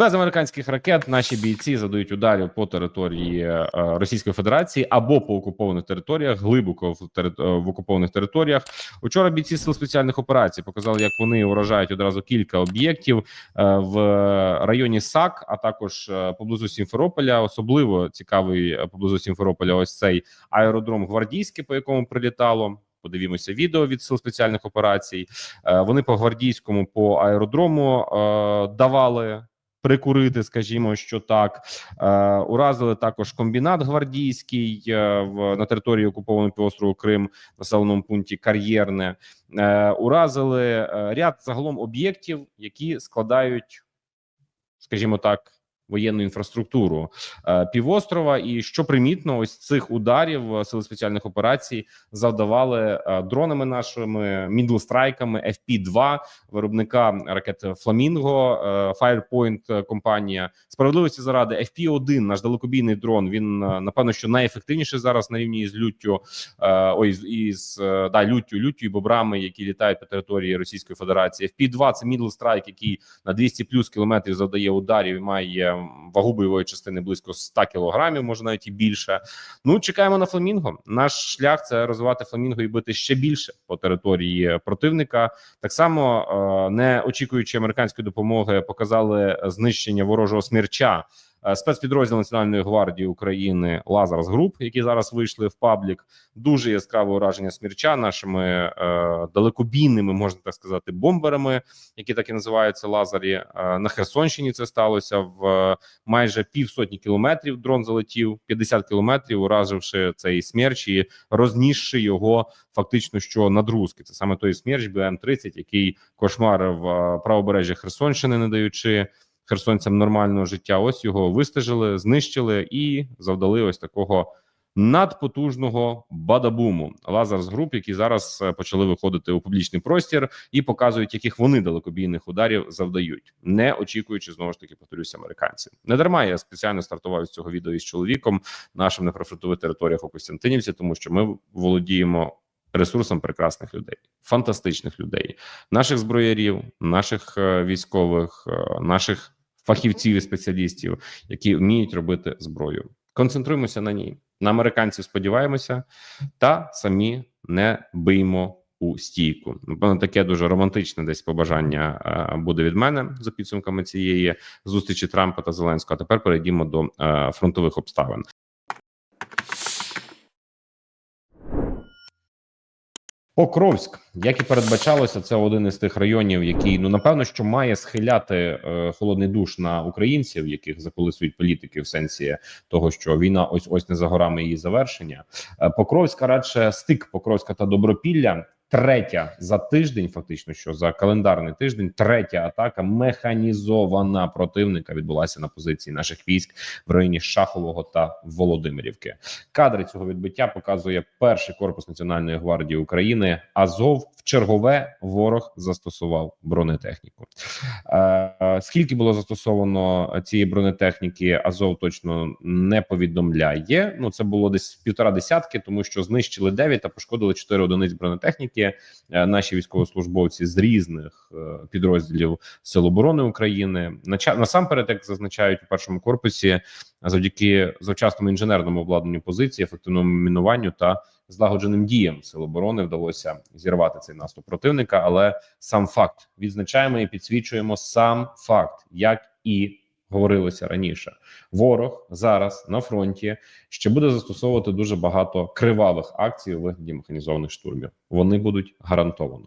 без американських ракет наші бійці задають ударів по території е, Російської Федерації або по окупованих територіях, глибоко в, тери- е, в окупованих територіях. Учора бійці сил спеціальних операцій показали, як вони уражають одразу кілька об'єктів е, в районі САК, а також поблизу Сімферополя. Особливо цікавий поблизу Сімферополя. Ось цей аеродром гвардійський, по якому прилітало. Подивімося відео від сил спеціальних операцій. Вони по гвардійському по аеродрому давали прикурити, скажімо, що так. Е, Уразили також комбінат гвардійський е, в на території окупованого півострову Крим, населеному пункті Кар'єрне. Е, Уразили е, ряд загалом об'єктів, які складають, скажімо так. Воєнну інфраструктуру е, півострова, і що примітно, ось цих ударів е, сили спеціальних операцій завдавали е, дронами нашими мідлстрайками FP-2 виробника ракет Фламінго, Firepoint компанія справедливості заради FP-1, наш далекобійний дрон. Він напевно що найефективніший зараз на рівні з люттю. Ой, із да люттю, люттю і бобрами, які літають по території Російської Федерації. FP-2 – це middle strike, який на 200 плюс кілометрів завдає ударів і має вагу бойової частини близько 100 кілограмів, може навіть і більше. Ну чекаємо на фламінго. Наш шлях це розвивати фламінго і бити ще більше по території противника. Так само, е, не очікуючи американської допомоги, показали знищення ворожого смерча. Е, Спецпідрозділ Національної гвардії України Лазарс Груп, які зараз вийшли в паблік, дуже яскраве ураження смірча нашими е, далекобійними, можна так сказати, бомберами, які так і називаються Лазарі. Е, на Херсонщині це сталося в е, майже півсотні кілометрів. Дрон залетів 50 кілометрів, ураживши цей смерч і рознісши його фактично що надрузки. Це саме той смерч БМ 30 який кошмарив е, правобережжя Херсонщини, не даючи херсонцям нормального життя. Ось його вистежили, знищили і завдали ось такого. Надпотужного бадабуму Лазарс груп, які зараз е, почали виходити у публічний простір і показують, яких вони далекобійних ударів завдають, не очікуючи знову ж таки повторюся, американців. Не дарма я спеціально стартував з цього відео із чоловіком нашим на прифронтових територіях у Костянтинівці, тому що ми володіємо ресурсом прекрасних людей, фантастичних людей, наших зброярів, наших е, військових, е, наших фахівців і спеціалістів, які вміють робити зброю. Концентруємося на ній. На американців сподіваємося, та самі не биймо у стійку. Напевно, таке дуже романтичне десь побажання е, буде від мене за підсумками цієї зустрічі Трампа та Зеленського. А тепер перейдімо до е, фронтових обставин. Покровськ, як і передбачалося, це один із тих районів, який ну напевно що має схиляти е, холодний душ на українців, яких заколисують політики в сенсі того, що війна ось ось не за горами її завершення. Е, Покровська радше стик Покровська та Добропілля. Третя за тиждень, фактично, що за календарний тиждень, третя атака механізована противника відбулася на позиції наших військ в районі Шахового та Володимирівки. Кадри цього відбиття показує перший корпус Національної гвардії України. Азов в чергове ворог застосував бронетехніку. Е, скільки було застосовано цієї бронетехніки? Азов точно не повідомляє. Ну це було десь півтора десятки, тому що знищили 9 та пошкодили 4 одиниць бронетехніки. Е, Наші військовослужбовці з різних е, підрозділів Сил оборони України насамперед, як зазначають у першому корпусі, завдяки завчасному інженерному обладнанню позиції, ефективному мінуванню та злагодженим діям сил оборони вдалося зірвати цей наступ противника. Але сам факт відзначаємо і підсвічуємо сам факт, як і говорилося раніше. Ворог зараз на фронті ще буде застосовувати дуже багато кривавих акцій у вигляді механізованих штурмів. Вони будуть гарантовано.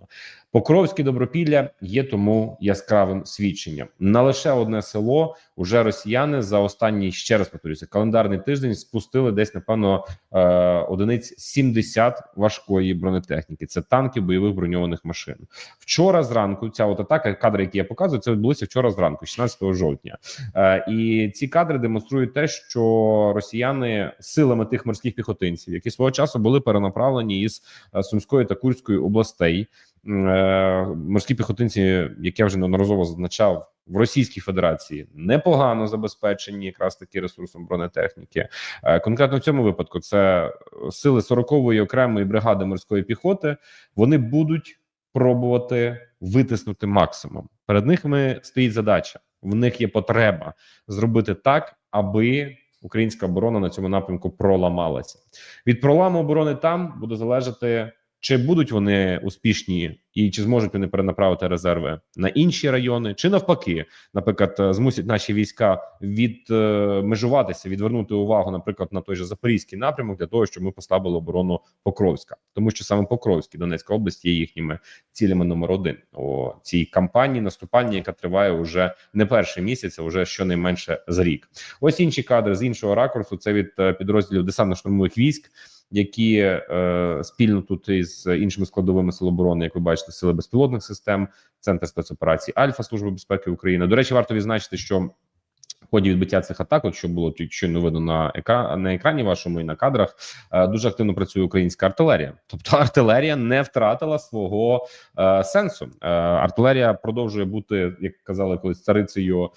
Покровське добропілля є тому яскравим свідченням. На лише одне село уже росіяни за останній ще раз повторюся, календарний тиждень спустили десь напевно е, одиниць 70 важкої бронетехніки. Це танки бойових броньованих машин. Вчора зранку ця от атака, кадри, які я показую, це відбулося вчора зранку, 16 жовтня. Е, і ці кадри демонструють те, що росіяни силами тих морських піхотинців, які свого часу були перенаправлені із е, Сумської та Курської областей. е, Морські піхотинці, як я вже неодноразово зазначав, в Російській Федерації непогано забезпечені якраз таки ресурсом бронетехніки. Е, Конкретно в цьому випадку це сили 40-ї окремої бригади морської піхоти. Вони будуть пробувати витиснути максимум. Перед ними стоїть задача в них є потреба зробити так, аби українська оборона на цьому напрямку проламалася. Від проламу оборони там буде залежати. Чи будуть вони успішні, і чи зможуть вони перенаправити резерви на інші райони, чи навпаки, наприклад, е, змусять наші війська відмежуватися, відвернути увагу, наприклад, на той же запорізький напрямок для того, щоб ми послабили оборону Покровська, тому що саме Покровський Донецька область є їхніми цілями номер один у цій кампанії наступальні, яка триває уже не перший місяць, а вже щонайменше за рік. Ось інші кадри з іншого ракурсу. Це від е, підрозділів десантно-штурмових військ які е, спільно тут із іншими складовими сил оборони, як ви бачите, сили безпілотних систем, центр спецоперацій Альфа Служби безпеки України. До речі, варто відзначити, що в ході відбиття цих атак, от що було тут щойно видно на екра... на екрані вашому і на кадрах, е, дуже активно працює українська артилерія. Тобто артилерія не втратила свого е, сенсу. Е, артилерія продовжує бути, як казали колись царицею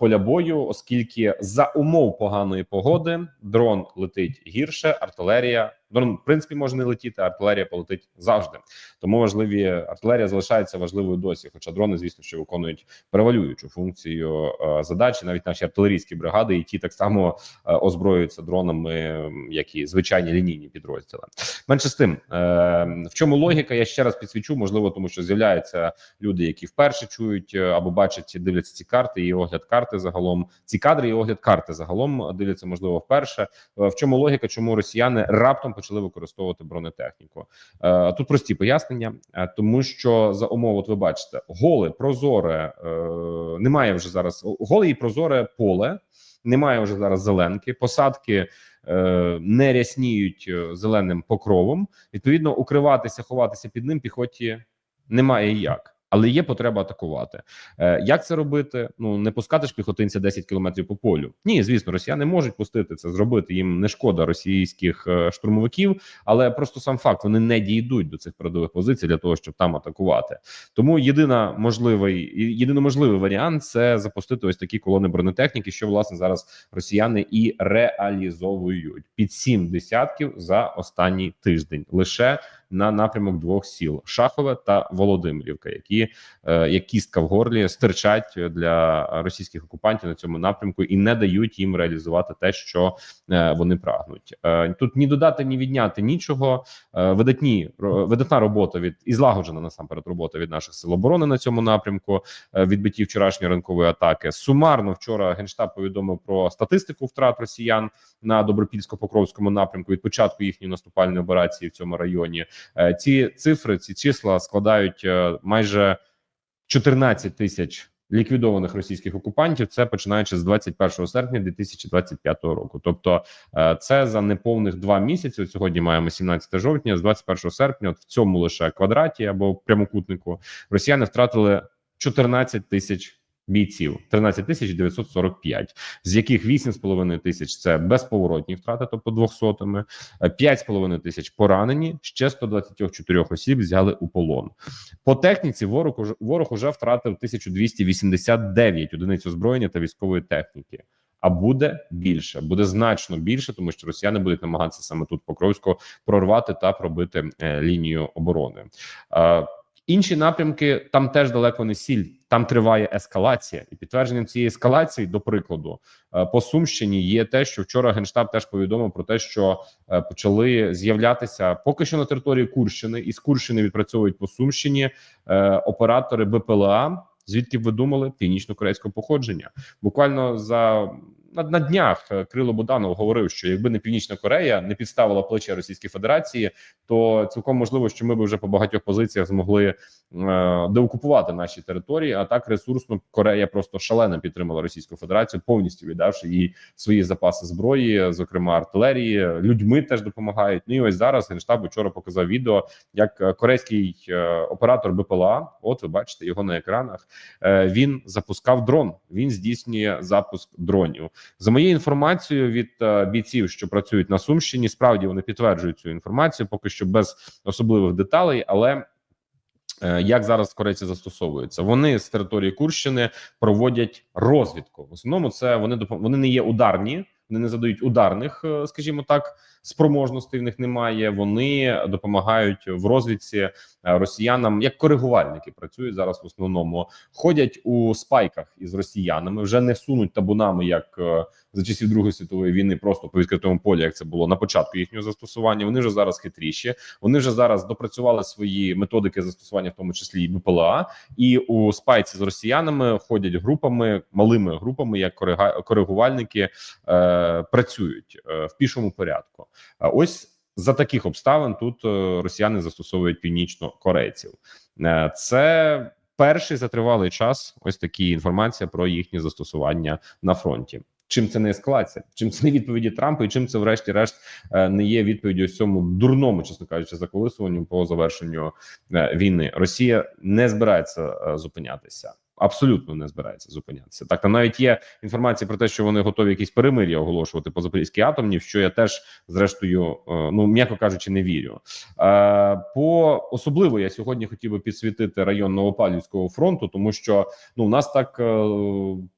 поля бою, оскільки за умов поганої погоди дрон летить гірше, артилерія дрон в принципі може не летіти, а артилерія полетить завжди. Тому важливі артилерія залишається важливою досі. Хоча дрони, звісно, що виконують превалюючу функцію е, задачі, навіть наші артилерійські бригади, і ті так само е, озброюються дронами, як і звичайні лінійні підрозділи. Менше з тим, е, в чому логіка? Я ще раз підсвічу, можливо, тому що з'являються люди, які вперше чують е, або бачать, дивляться ці карти і огляд карти загалом. Ці кадри і огляд карти загалом дивляться, можливо, вперше. Е, В чому логіка, чому росіяни раптом почали використовувати бронетехніку? Е, Тут прості пояснення, е, тому що за умов, от ви бачите, голе, прозоре немає вже зараз голе і прозоре поле. Немає вже зараз зеленки, посадки не рясніють зеленим покровом. Відповідно, укриватися, ховатися під ним піхоті немає як. Але є потреба атакувати. Е, як це робити? Ну не пускати ж піхотинця 10 кілометрів по полю. Ні, звісно, росіяни можуть пустити це зробити. Їм не шкода російських е, штурмовиків, але просто сам факт вони не дійдуть до цих передових позицій для того, щоб там атакувати. Тому єдина можливий єдино можливий варіант це запустити ось такі колони бронетехніки, що власне зараз росіяни і реалізовують під сім десятків за останній тиждень лише на напрямок двох сіл Шахове та Володимирівка, які е, як кістка в горлі стирчать для російських окупантів на цьому напрямку і не дають їм реалізувати те, що е, вони прагнуть. Е, тут ні додати, ні відняти нічого. Видатні видатна робота від і злагоджена насамперед робота від наших сил оборони на цьому напрямку. Відбитті вчорашньої ранкової атаки. Сумарно вчора генштаб повідомив про статистику втрат росіян на добропільсько-покровському напрямку від початку їхньої наступальної операції в цьому районі. Е, Ці цифри, ці числа складають е, майже 14 тисяч ліквідованих російських окупантів. Це починаючи з 21 серпня 2025 року. Тобто, е, це за неповних два місяці. От сьогодні маємо 17 жовтня, з 21 серпня, от в цьому лише квадраті або прямокутнику, росіяни втратили 14 тисяч. Бійців 13 тисяч 945, з яких 8,5 тисяч це безповоротні втрати, тобто двохсотими, 5,5 тисяч поранені. Ще 124 осіб взяли у полон. По техніці ворог ворог уже втратив 1289 одиниць озброєння та військової техніки. А буде більше, буде значно більше, тому що росіяни будуть намагатися саме тут Покровського прорвати та пробити е, лінію оборони. Е, інші напрямки там теж далеко не сіль. Там триває ескалація, і підтвердженням цієї ескалації, до прикладу, е, по Сумщині є те, що вчора генштаб теж повідомив про те, що е, почали з'являтися поки що на території Курщини, і з Курщини відпрацьовують по Сумщині е, оператори БПЛА. Звідки ви думали північно-корейського походження? Буквально за на, на днях е, Крило Буданов говорив, що якби не Північна Корея не підставила плече Російської Федерації, то цілком можливо, що ми б вже по багатьох позиціях змогли е, деокупувати наші території. А так ресурсно Корея просто шалено підтримала Російську Федерацію, повністю віддавши їй свої запаси зброї, зокрема артилерії. Людьми теж допомагають. Ну і ось зараз генштаб вчора показав відео, як корейський е, оператор БПЛА. От ви бачите його на екранах. Е, він запускав дрон. Він здійснює запуск дронів. За моєю інформацією від е, бійців, що працюють на Сумщині, справді вони підтверджують цю інформацію, поки що без особливих деталей, але. е, Як зараз корейці застосовуються? Вони з території Курщини проводять розвідку. В основному це вони вони не є ударні, вони не задають ударних, е, скажімо так, спроможностей. В них немає. Вони допомагають в розвідці е, росіянам як коригувальники. Працюють зараз в основному, ходять у спайках із росіянами, вже не сунуть табунами, як е, за часів Другої світової війни, просто по відкритому полі, як це було на початку їхнього застосування. Вони вже зараз хитріші. Вони вже зараз допрацювали свої методики застосування, в тому числі і БПЛА, і у спайці з росіянами ходять групами, малими групами, як коригувальники працюють е, в пішому порядку. Ось за таких обставин тут е, росіяни застосовують північно-корейців. Е, це перший за тривалий час. Ось такі інформація про їхнє застосування на фронті. Чим це не ескалація? Чим це не відповіді Трампа, і чим це, врешті-решт, е, не є відповіддю ось цьому дурному, чесно кажучи, заколисуванню по завершенню е, війни? Росія не збирається е, зупинятися. Абсолютно не збирається зупинятися. Так, там навіть є інформація про те, що вони готові якісь перемир'я оголошувати по запорізькій атомні, в що я теж, зрештою, е, ну м'яко кажучи, не вірю. Е, По особливо я сьогодні хотів би підсвітити район Новопавлівського фронту, тому що ну в нас так е,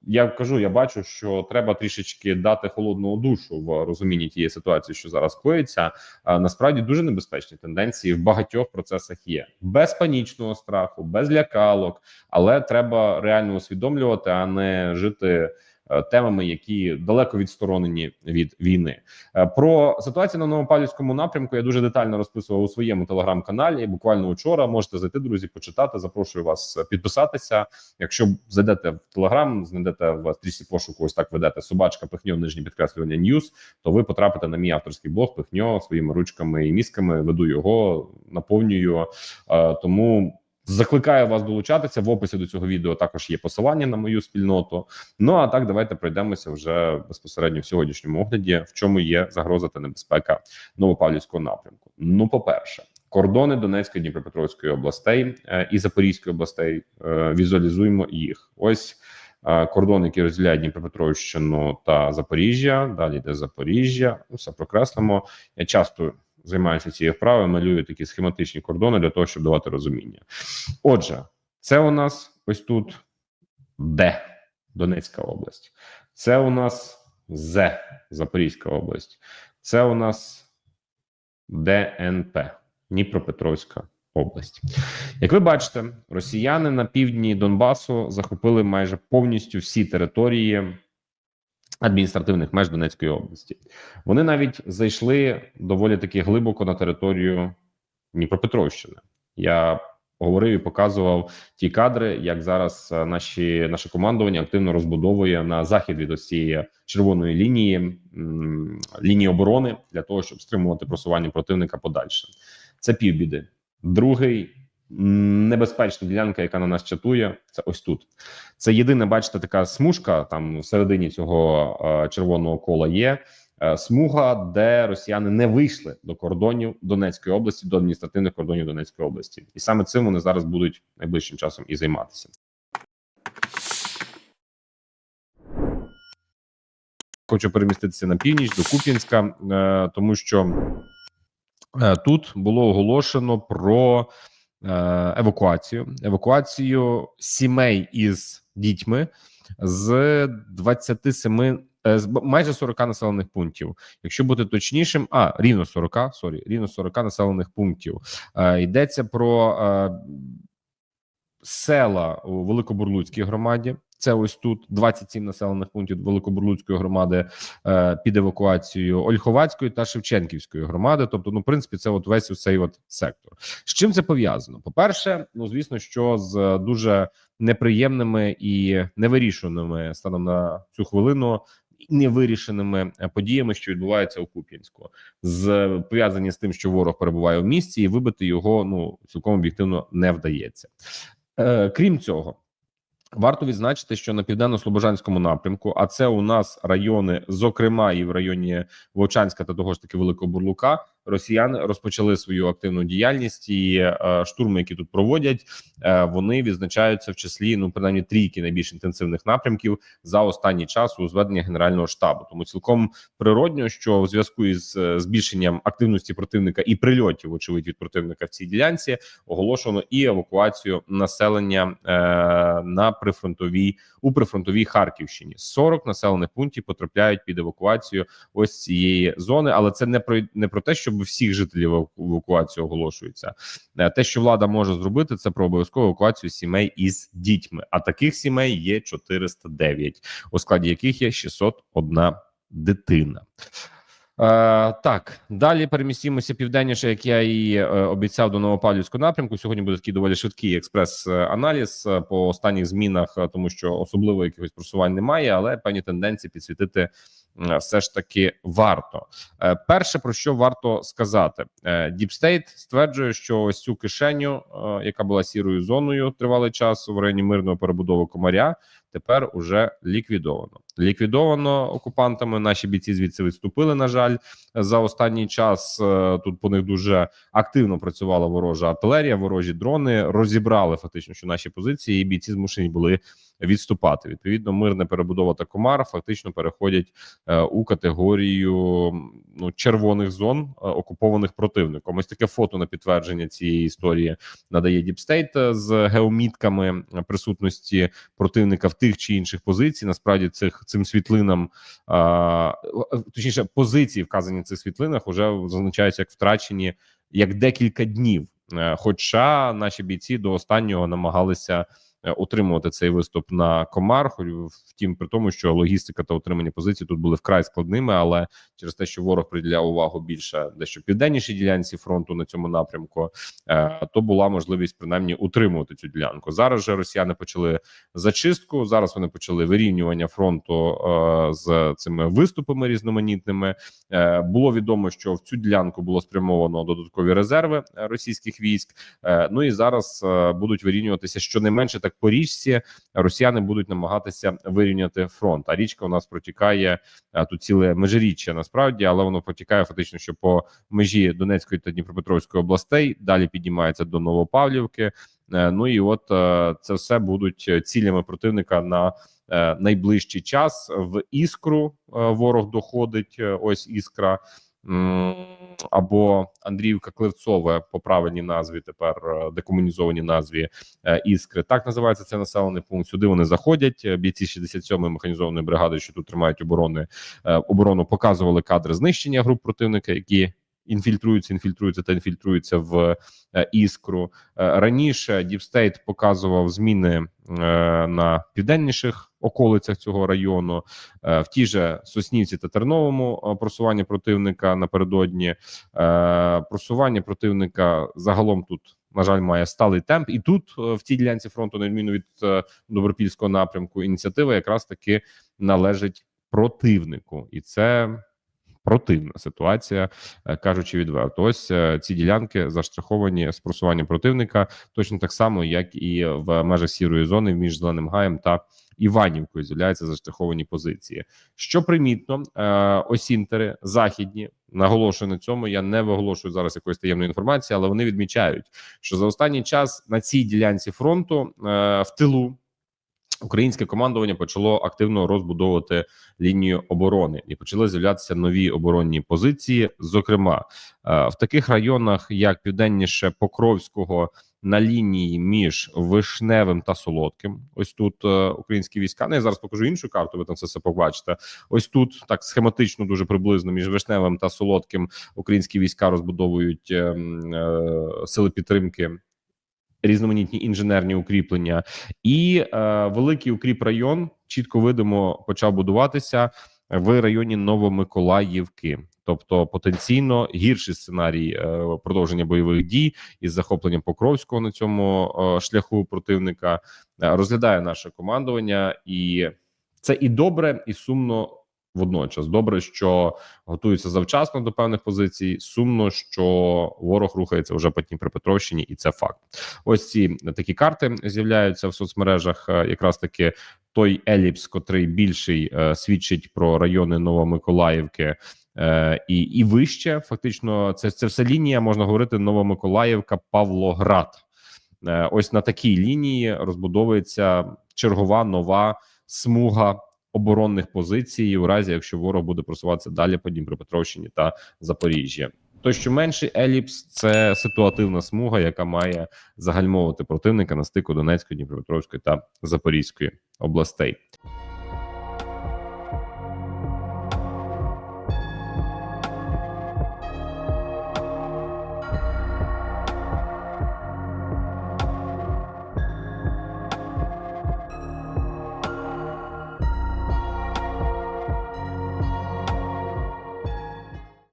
я кажу, я бачу, що треба трішечки дати холодного душу в розумінні тієї ситуації, що зараз коїться. Насправді дуже небезпечні тенденції в багатьох процесах є без панічного страху, без лякалок, але треба реально усвідомлювати, а не жити. е, Темами, які далеко відсторонені від війни, Е, про ситуацію на Новопавлівському напрямку я дуже детально розписував у своєму телеграм-каналі. Буквально вчора можете зайти, друзі, почитати. Запрошую вас підписатися. Якщо зайдете в телеграм, знайдете в стрічці пошуку, ось так ведете собачка пихньо нижнє підкреслювання Ньюс, то ви потрапите на мій авторський блог пихньо своїми ручками і мізками. Веду його, наповнюю. Е, Тому закликаю вас долучатися. В описі до цього відео також є посилання на мою спільноту. Ну а так, давайте пройдемося вже безпосередньо в сьогоднішньому огляді, в чому є загроза та небезпека Новопавлівського напрямку. Ну, по перше. Кордони Донецької Дніпропетровської областей е, і Запорізької областей е, візуалізуємо їх. Ось е, кордон, який розділяє Дніпропетровщину та Запоріжжя. Далі йде Запоріжжя. Ну, Все прокреслимо. Я часто займаюся цією вправою, малюю такі схематичні кордони для того, щоб давати розуміння. Отже, це у нас ось тут Д, Донецька область. Це у нас З, Запорізька область. Це у нас ДНП, Дніпропетровська область. Як ви бачите, росіяни на півдні Донбасу захопили майже повністю всі території адміністративних меж Донецької області. Вони навіть зайшли доволі таки глибоко на територію Дніпропетровщини. Я говорив і показував ті кадри, як зараз е, наші наше командування активно розбудовує на захід від ось цієї червоної лінії лінії оборони для того, щоб стримувати просування противника подальше. Це півбіди. Другий небезпечна ділянка, яка на нас чатує, це ось тут. Це єдина, бачите, така смужка там всередині цього е, червоного кола є. е, Смуга, де росіяни не вийшли до кордонів Донецької області, до адміністративних кордонів Донецької області, і саме цим вони зараз будуть найближчим часом і займатися. Хочу переміститися на північ до Куп'янська, е, тому що е, тут було оголошено про евакуацію, евакуацію сімей із дітьми з 27 е, майже 40 населених пунктів. Якщо бути точнішим, а рівно 40, сорі, рівно 40 населених пунктів. Е, йдеться про е, села у Великобурлуцькій громаді. Це ось тут 27 населених пунктів Великобурлуцької громади е, під евакуацією Ольховацької та Шевченківської громади. Тобто, ну, в принципі, це от весь цей от сектор. З чим це пов'язано? По перше, ну звісно, що з дуже неприємними і невирішеними станом на цю хвилину. Невирішеними е, подіями, що відбуваються у Куп'янську, з пов'язані з тим, що ворог перебуває в місті, і вибити його ну цілком об'єктивно не вдається. Е, крім цього, варто відзначити, що на південно-слобожанському напрямку, а це у нас райони, зокрема і в районі Вовчанська та того ж таки Великого Бурлука, росіяни розпочали свою активну діяльність і е, штурми, які тут проводять, е, вони відзначаються в числі ну принаймні трійки найбільш інтенсивних напрямків за останній час у зведення генерального штабу. Тому цілком природньо, що в зв'язку із е, збільшенням активності противника і прильотів, очевидь, від противника в цій ділянці оголошено і евакуацію населення е, на прифронтовій у прифронтовій Харківщині. 40 населених пунктів потрапляють під евакуацію ось цієї зони, але це не про не про те, щоб всіх жителів еваку- евакуацію оголошується. Е, Те, що влада може зробити, це про обов'язкову евакуацію сімей із дітьми. А таких сімей є 409, у складі яких є 601 дитина. Е, так, далі перемістимося південніше, як я і е, обіцяв до Новопавлівського напрямку. Сьогодні буде такий доволі швидкий експрес-аналіз е, по останніх змінах, е, тому що особливо якихось просувань немає, але певні тенденції підсвітити все ж таки варто. Е, перше про що варто сказати, Діпстейт стверджує, що ось цю кишеню, е, яка була сірою зоною тривалий час в районі мирного перебудови комаря, тепер уже ліквідовано. Ліквідовано окупантами. Наші бійці звідси відступили. На жаль, за останній час е, тут по них дуже активно працювала ворожа артилерія, ворожі дрони розібрали фактично, що наші позиції і бійці змушені були відступати. Відповідно, мирна перебудова та комар фактично переходять е, у категорію ну червоних зон е, окупованих противником. Ось таке фото на підтвердження цієї історії надає Діпстейт з геомітками присутності противника в тих чи інших позицій. Насправді цих цим світлинам а, точніше позиції, вказані в цих світлинах, вже зазначаються як втрачені як декілька днів. Е, Хоча наші бійці до останнього намагалися е, утримувати цей виступ на комар. хоч Втім, при тому, що логістика та утримання позицій тут були вкрай складними, але через те, що ворог приділяв увагу більше дещо південнішій ділянці фронту на цьому напрямку, е, то була можливість принаймні утримувати цю ділянку. Зараз же росіяни почали зачистку. Зараз вони почали вирівнювання фронту е, з цими виступами різноманітними. Е, було відомо, що в цю ділянку було спрямовано додаткові резерви е, російських військ. Е, ну і зараз е, будуть вирівнюватися щонайменше так по річці. Росіяни будуть намагатися вирівняти фронт. А річка у нас протікає тут ціле межиріччя насправді, але воно протікає фактично, що по межі Донецької та Дніпропетровської областей далі піднімається до Новопавлівки. Е, Ну і от е, це все будуть цілями противника на е, найближчий час. В іскру ворог доходить. Ось іскра. Або Андріївка Клевцове по правильній назві тепер декомунізовані декомунізованій назві е, іскри. Так називається цей населений пункт. Сюди вони заходять. Е, Бійці 67-ї механізованої бригади, що тут тримають оборони е, оборону, показували кадри знищення груп противника, які інфільтруються, інфільтруються та інфільтруються в е, іскру. Е, Раніше Діпстейт показував зміни е, на південніших околицях цього району, в тій же Соснівці та Терновому просування противника напередодні. Просування противника загалом тут. На жаль, має сталий темп, і тут в цій ділянці фронту, на відміну від добропільського напрямку, ініціатива якраз таки належить противнику, і це противна ситуація, е, кажучи відверто. Ось е, ці ділянки заштраховані з просуванням противника, точно так само, як і в межах сірої зони між зеленим гаєм та Іванівкою з'являються заштраховані позиції. Що примітно, е, осінтери західні наголошую на цьому. Я не виголошую зараз якоїсь таємної інформації, але вони відмічають, що за останній час на цій ділянці фронту в тилу українське командування почало активно розбудовувати лінію оборони і почали з'являтися нові оборонні позиції. Зокрема, е, в таких районах, як південніше Покровського. На лінії між вишневим та солодким, ось тут е, українські війська. Ну, я зараз покажу іншу карту. Ви там все побачите. Ось тут так схематично, дуже приблизно між вишневим та солодким українські війська розбудовують е, е, сили підтримки. Різноманітні інженерні укріплення. І е, великий укріп район чітко видимо почав будуватися в районі Новомиколаївки, тобто потенційно гірший сценарій е, продовження бойових дій із захопленням Покровського на цьому е, шляху противника. Е, розглядає наше командування, і це і добре, і сумно водночас. Добре, що готуються завчасно до певних позицій. Сумно, що ворог рухається вже по Дніпропетровщині, і це факт. Ось ці такі карти з'являються в соцмережах. е, Якраз таки той еліпс, котрий більший е, свідчить про райони Новомиколаївки. е, і, і вище. Фактично, це, це все лінія, можна говорити, Новомиколаївка, Павлоград. Ось на такій лінії розбудовується чергова нова смуга оборонних позицій, у разі якщо ворог буде просуватися далі по Дніпропетровщині та Запоріжжя. То що менший еліпс, це ситуативна смуга, яка має загальмовувати противника на стику Донецької, Дніпропетровської та Запорізької областей.